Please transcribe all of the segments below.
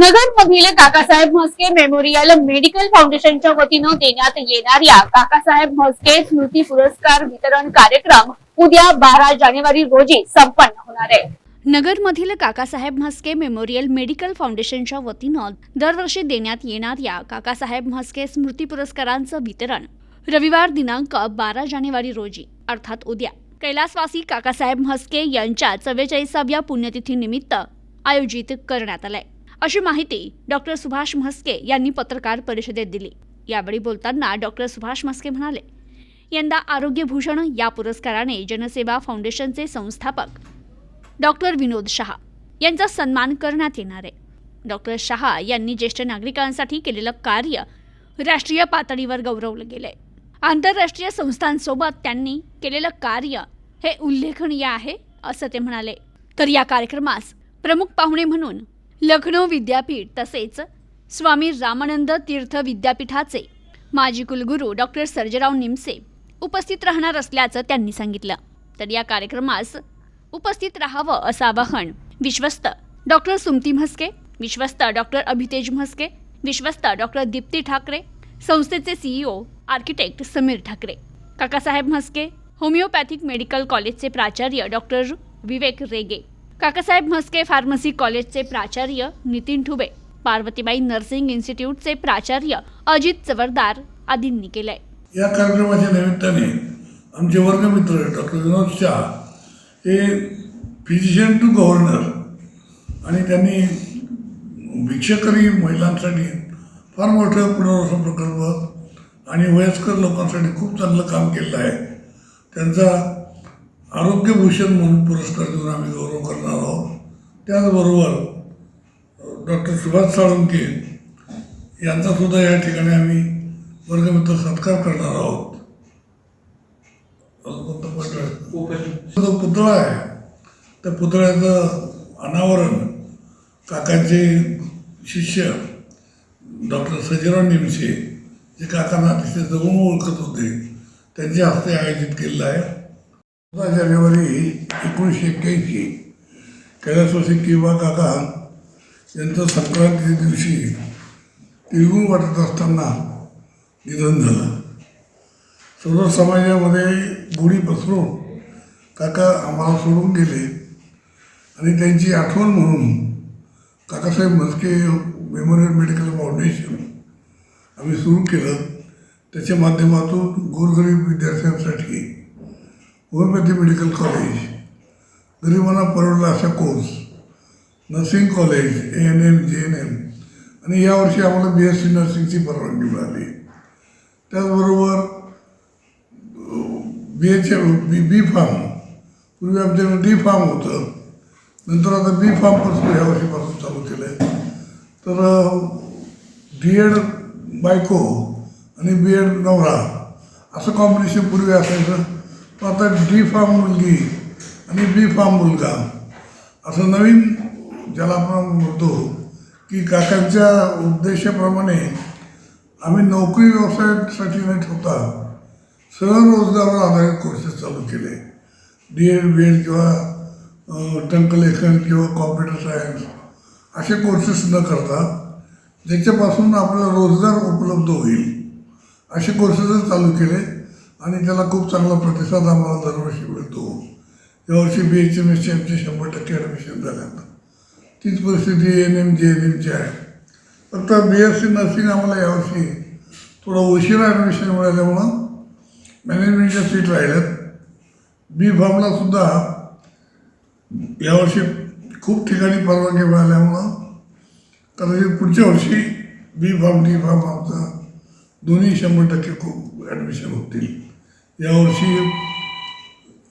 नगरमधील Kakasaheb Mhaske memorial medical फाउंडेशनच्या वतीनं देण्यात येणाऱ्या काकासाहेब म्हस्के स्मृती पुरस्कार वितरण कार्यक्रम उद्या बारा जानेवारी रोजी संपन्न होणार आहे. नगरमधील काकासाहेब म्हस्के मेमोरियल मेडिकल फाउंडेशनच्या वतीनं दरवर्षी देण्यात येणाऱ्या काकासाहेब म्हस्के स्मृती पुरस्कारांचं वितरण रविवार दिनांक बारा जानेवारी रोजी अर्थात उद्या. कैलासवासी काकासाहेब म्हस्के यांच्या चव्वेचाळीसाव्या पुण्यतिथीनिमित्त आयोजित करण्यात आलंय. अशी माहिती डॉक्टर सुभाष म्हस्के यांनी पत्रकार परिषदेत दिली. यावेळी बोलताना डॉक्टर सुभाष म्हस्के म्हणाले यंदा आरोग्यभूषण या पुरस्काराने जनसेवा फाउंडेशनचे संस्थापक डॉक्टर विनोद शहा यांचा सन्मान करण्यात येणार आहे. डॉक्टर शहा यांनी ज्येष्ठ नागरिकांसाठी केलेलं कार्य राष्ट्रीय पातळीवर गौरवलं गेलंय. आंतरराष्ट्रीय संस्थांसोबत त्यांनी केलेलं कार्य हे उल्लेखनीय आहे असं ते म्हणाले. तर या कार्यक्रमास प्रमुख पाहुणे म्हणून लखनौ विद्यापीठ तसेच स्वामी रामानंद तीर्थ विद्यापीठाचे माजी कुलगुरू डॉक्टर सर्जेराव निमसे उपस्थित राहणार असल्याचं त्यांनी सांगितलं. तर या कार्यक्रमास उपस्थित राहावं असं आवाहन विश्वस्त डॉक्टर सुमती म्हस्के विश्वस्त डॉक्टर अभितेज म्हस्के विश्वस्त डॉक्टर दीप्ती ठाकरे संस्थेचे CEO architect Sameer Thakare. Kakasaheb Mhaske homeopathic medical कॉलेजचे प्राचार्य डॉक्टर विवेक रेगे. काकासाहेब म्हस्के फार्मसी कॉलेजचे प्राचार्य नितीन ठुबे पार्वतीबाई नर्सिंग इन्स्टिट्यूटचे प्राचार्य अजित चवरदार आदींनी केलंय. या कार्यक्रमाच्या निमित्ताने आमचे वर्गमित्र डॉक्टर विनोद शाह हे फिजिशियन टू गव्हर्नर आणि त्यांनी भिक्षकरी महिलांसाठी फार मोठं पुनर्वसन प्रकल्प आणि वयस्कर लोकांसाठी खूप चांगलं काम केलेलं आहे. त्यांचा आरोग्यभूषण म्हणून पुरस्कार देऊन आम्ही गौरव करणार आहोत. त्याचबरोबर डॉक्टर सुभाष साळुंके यांचा सुद्धा या ठिकाणी आम्ही वर्गमित्र सत्कार करणार आहोत? जो पुतळा आहे. त्या पुतळ्याचं अनावरण काकांचे शिष्य डॉक्टर सजीराव निमशे जे काकांना अतिशय जवळून ओळखत होते त्यांच्या हस्ते आयोजित केलेलं आहे. चौदा जानेवारी एकोणीसशे एक्क्याऐंशी कैलासवासी किंवा काका यांचं संक्रांती दिवशी तिळगुळ वाटत असताना निधन झालं. सदर समाजामध्ये गुढी पसरून काका आम्हाला सोडून गेले आणि त्यांची आठवण म्हणून Kakasaheb Mhaske memorial medical foundation आम्ही सुरू केलं. त्याच्या माध्यमातून गोरगरीब विद्यार्थ्यांसाठी होमिओपॅथी मेडिकल कॉलेज गरिबांना परवडला असा course nursing college A N M J N M आणि यावर्षी आम्हाला बी एस सी नर्सिंगची परवानगी मिळाली. त्याचबरोबर B H M B B pharm पूर्वी आमच्याकडे डी फार्म होतं नंतर आता बी फार्मपासून ह्या वर्षीपासून चालू केलं आहे तर डी एड बायको आणि बी एड नवरा असं कॉम्बिनेशन पूर्वी असायचं. आता डी फार्म मुलगी आणि बी फार्म मुलगा. असं नवीन ज्याला आपण म्हणतो की काकांच्या उद्देशाप्रमाणे आम्ही नोकरी व्यवसायासाठी न ठेवता. स्वयंरोजगारावर आधारित कोर्सेस चालू केले. डी एड बी एड किंवा टंकलेखन किंवा कॉम्प्युटर सायन्स असे कोर्सेस न करता ज्याच्यापासून आपला रोजगार उपलब्ध होईल. असे कोर्सेसच चालू केले. आणि त्याला खूप चांगला प्रतिसाद आम्हाला दरवर्षी मिळतो. यावर्षी बी एच एम एसची आमची शंभर टक्के ॲडमिशन झाल्यात. तीच परिस्थिती एन एम जे एन एमची आहे. फक्त बी एस सी नर्सिंग आम्हाला यावर्षी थोडं उशिरा ॲडमिशन मिळाल्यामुळं मॅनेजमेंटच्या सीट राहिल्यात. बी फॉर्मला सुद्धा यावर्षी खूप ठिकाणी परवानगी मिळाल्यामुळं कदाचित पुढच्या वर्षी बी फॉर्म डी फॉर्म आमचा दोन्ही शंभर टक्के खूप ॲडमिशन होतील. यावर्षी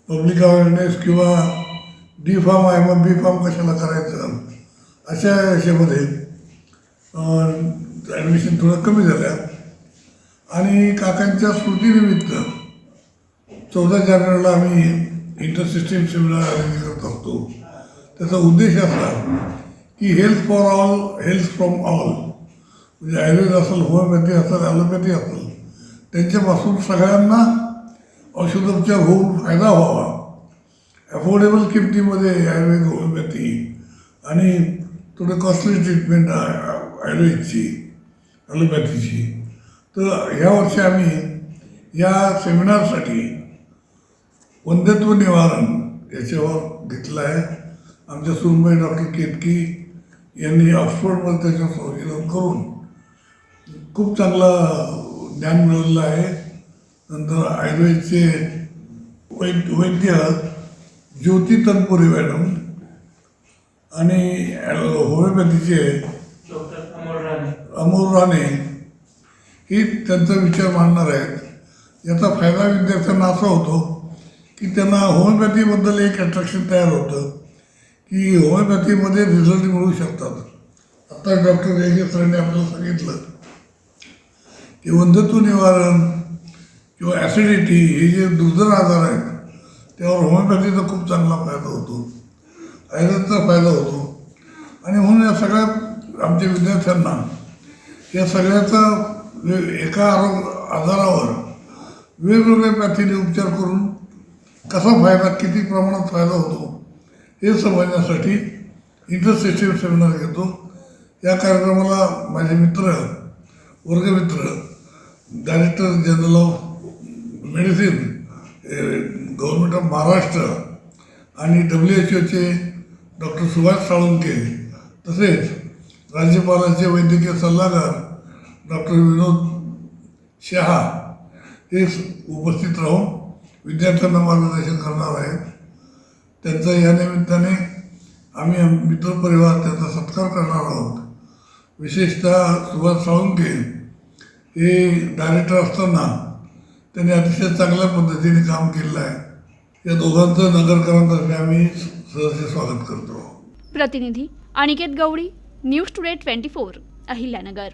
पब्लिक अवेअरनेस किंवा डी फॉर्म आहे मग बी फॉर्म कशाला करायचं? अशा याच्यामध्ये ॲडमिशन थोडं कमी झाल्या. आणि काकांच्या स्मृतीनिमित्त चौदा जानेवारीला आम्ही इंटरसिस्टीम सेमिनार अरेंज करत असतो त्याचा उद्देश असा की health for all health from all म्हणजे आयुर्वेद असेल होमिओपॅथी असेल ॲलोपॅथी असेल त्यांच्यापासून सगळ्यांना औषधोपचार होऊन फायदा व्हावा. अफोर्डेबल किमतीमध्ये आयुर्वेद होमिओपॅथी आणि थोडं कॉस्टली ट्रीटमेंट आयुर्वेदची ॲलोपॅथीची तर ह्या वर्षी आम्ही या सेमिनारसाठी वंध्यत्व निवारण याच्यावर घेतलं आहे. आमच्या सुनबाई डॉक्टर केतकी यांनी ऑक्सफोर्डमध्ये त्याचं संशोधन करून खूप चांगला ज्ञान मिळवलेलं आहे. नंतर आयुर्वेदचे वैद्य वैद्य ज्योती तनपुरी मॅडम आणि होमिओपॅथीचे अमोल राणे. ही त्यांचा विचार मांडणार आहेत. याचा फायदा विद्यार्थ्यांना असा होतो की त्यांना होमिओपॅथीबद्दल एक अट्रॅक्शन तयार होतं की होमिओपॅथीमध्ये रिझल्ट मिळू शकतात. आता डॉक्टर योगेश राणे आपल्याला सांगितलं की वंधत्व निवारण किंवा ॲसिडिटी हे जे दुर्धर आजार आहेत त्यावर होमिओपॅथीचा खूप चांगला फायदा होतो. आयुर्वेदचा फायदा होतो. आणि म्हणून या सगळ्या आमच्या विद्यार्थ्यांना या सगळ्याचा वे- एका आरोग्य आजारावर वेगवेगळ्या पॅथीने उपचार करून कसा फायदा किती प्रमाणात फायदा होतो हे समजण्यासाठी इंटरसिस्टिव्ह सेमिनार घेतो. या कार्यक्रमाला माझे मित्र वर्गमित्र director general of medicine government of Maharashtra आणि डब्ल्यू एच ओचे डॉक्टर सुभाष साळुंके तसेच राज्यपालांचे वैद्यकीय सल्लागार डॉक्टर विनोद शहा हे उपस्थित राहून विद्यार्थ्यांना मार्गदर्शन करणार आहेत. त्यांचा या निमित्ताने आम्ही मित्रपरिवार त्यांचा सत्कार करणार आहोत. विशेषतः सुभाष साळुंके हे डायरेक्टर असताना त्यांनी अतिशय चांगल्या पद्धतीने काम केलेलं आहे. या दोघांचं नगरकरांतर्फे आम्ही सहर्ष स्वागत करतो. प्रतिनिधी Aniket Gawali News Today twenty four Ahilyanagar.